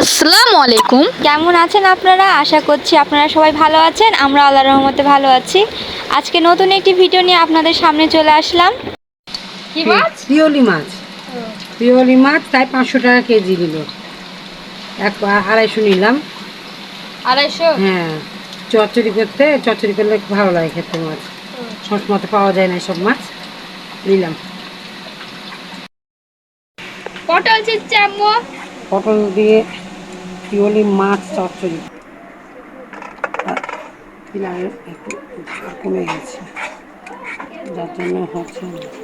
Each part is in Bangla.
আসসালামু আলাইকুম। কেমন আছেন আপনারা? আশা করছি আপনারা সবাই ভালো আছেন। আমরা আল্লাহর রহমতে ভালো আছি। আজকে নতুন একটি ভিডিও নিয়ে আপনাদের সামনে চলে আসলাম। কি মাছ? পিওলি মাছ। পিওলি মাছ তাই পাঁচশো টাকা কেজি নিল এক আড়াইশো নিলাম। আড়াইশো? হ্যাঁ। চচ্চড়ি করতে চচ্চড়ি করলে ভালো লাগে খেতে মাছ। সবসময় পাওয়া যায় না সব মাছ। নিলাম। পটল চিচ্ছে পটল দিয়ে পিওলি মাছ চচ্চড়ি।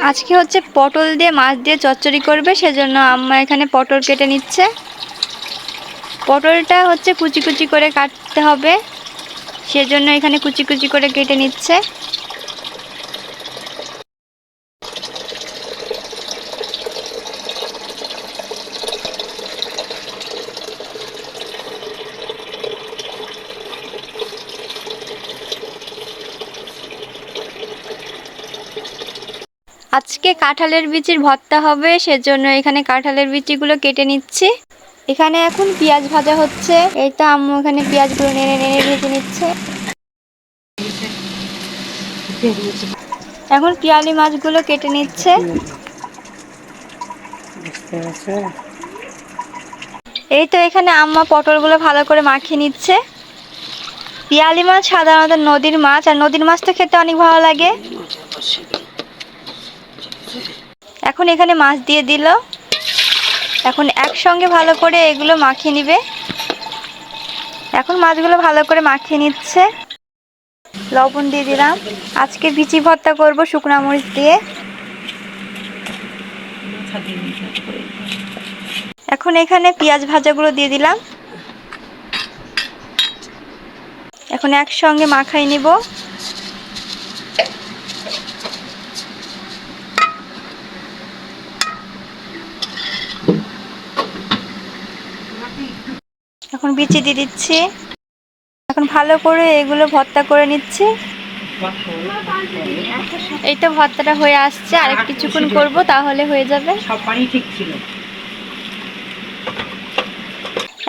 আজকে হচ্ছে পটল দিয়ে মাছ দিয়ে চচ্চড়ি করবে, সেজন্য আম্মা এখানে পটল কেটে নিচ্ছে। পটলটা হচ্ছে কুচি কুচি করে কাটতে হবে, সেজন্য এখানে কুচি কুচি করে কেটে নিচ্ছে। আজকে কাঁঠালের বিচির ভর্তা হবে, সেজন্য এখানে কাঁঠালের বিচিগুলো কেটে নিচ্ছি। এখানে এখন পেঁয়াজ ভাজা হচ্ছে। এই তো আম্মু এখানে পেঁয়াজগুলো নেড়ে নেড়ে ভেজে নিচ্ছে। এখন পিয়ালি মাছগুলো কেটে নিচ্ছে। এই তো এখানে আম্মা পটলগুলো ভালো করে মাখিয়ে নিচ্ছে। পিয়ালি মাছ সাধারণত নদীর মাছ, আর নদীর মাছ তো খেতে অনেক ভালো লাগে। এখন এখানে মাছ দিয়ে দিল। এখন একসঙ্গে ভালো করে এগুলো মাখিয়ে নিবে। এখন মাছগুলো ভালো করে মাখিয়ে নিচ্ছে। লবণ দিয়ে দিলাম। আজকে বিচি ভর্তা করব শুকনো মরিচ দিয়ে। এখন এখানে পেঁয়াজ ভাজাগুলো দিয়ে দিলাম। এখন একসঙ্গে মাখাই নিব। এখন বিচি দিয়ে দিচ্ছি। এখন ভালো করে এগুলো ভর্তা করে নিচ্ছি। এই তো ভর্তাটা হয়ে আসছে আর কিছুক্ষণ করব তাহলে হয়ে যাবে। সব পানি ঠিক ছিল।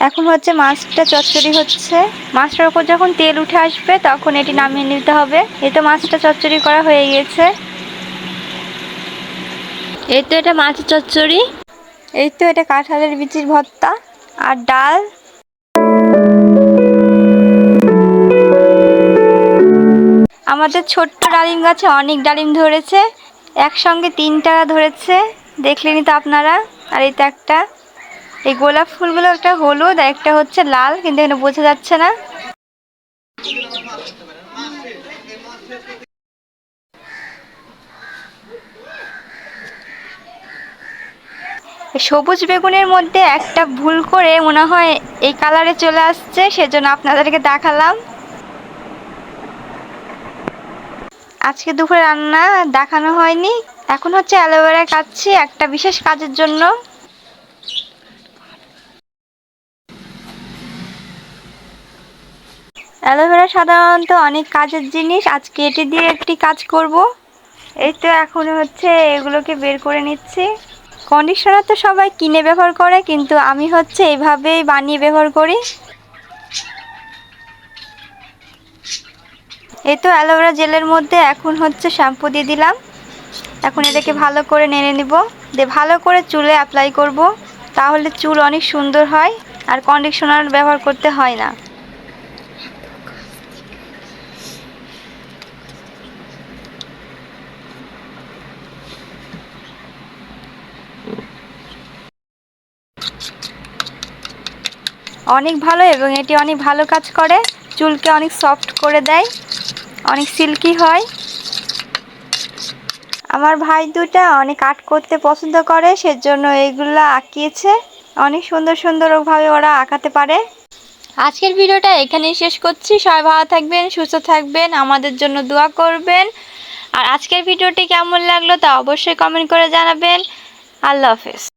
এখন হচ্ছে মাছটা চচ্চড়ি হচ্ছে। মাছটার উপর যখন তেল উঠে আসবে তখন এটি নামিয়ে নিতে হবে। এই তো মাছটা চচ্চড়ি করা হয়ে গিয়েছে। এই তো এটা মাছের চচ্চড়ি। এই তো এটা কাঁঠালের বিচির ভর্তা। আর ডাল? আমাদের ছোট্ট ডালিম গাছে অনেক ডালিম ধরেছে। একসঙ্গে তিনটা ধরেছে। দেখলেনি তো আপনারা। আর এটা একটা। এই গোলাপ ফুলগুলো একটা হলুদ একটা হচ্ছে লাল, কিন্তু এখানে বোঝা যাচ্ছে না। সবুজ বেগুনের মধ্যে একটা ভুল করে মনে হয় এই কালারে চলে আসছে, সেজন্য আপনাদেরকে দেখালাম। আজকে দুপুরে রান্না দেখানো হয়নি, এখন হচ্ছে অ্যালোভেরা কাটছি একটা বিশেষ কাজের জন্য। অ্যালোভেরা সাধারণত অনেক কাজের জিনিস, আজকে এটি দিয়ে একটি কাজ করব। এই তো এখন হচ্ছে এগুলোকে বের করে নিচ্ছি। কন্ডিশনার তো সবাই কিনে ব্যবহার করে, কিন্তু আমি হচ্ছে এইভাবেই বানিয়ে ব্যবহার করি। এই তো অ্যালোভেরা জেলের মধ্যে এখন হচ্ছে শ্যাম্পু দিয়ে দিলাম। এখন এটাকে ভালো করে নেড়ে নিব। দিয়ে ভালো করে চুলে অ্যাপ্লাই করব, তাহলে চুল অনেক সুন্দর হয়, আর কন্ডিশনার ব্যবহার করতে হয় না। অনেক ভালো এবং এটি অনেক ভালো কাজ করে। চুলকে অনেক সফট করে দেয়। অনেক সিল্কি হয়। আমার ভাই দুটা অনেক আর্ট করতে পছন্দ করে, সেজন্য এইগুলো আঁকিয়েছে। অনেক সুন্দর সুন্দরভাবে ওরা আঁকাতে পারে। আজকের ভিডিওটা এখানেই শেষ করছি। সবাই ভালো থাকবেন, সুস্থ থাকবেন, আমাদের জন্য দোয়া করবেন। আর আজকের ভিডিওটি কেমন লাগল তা অবশ্যই কমেন্ট করে জানাবেন। আল্লাহ হাফেজ।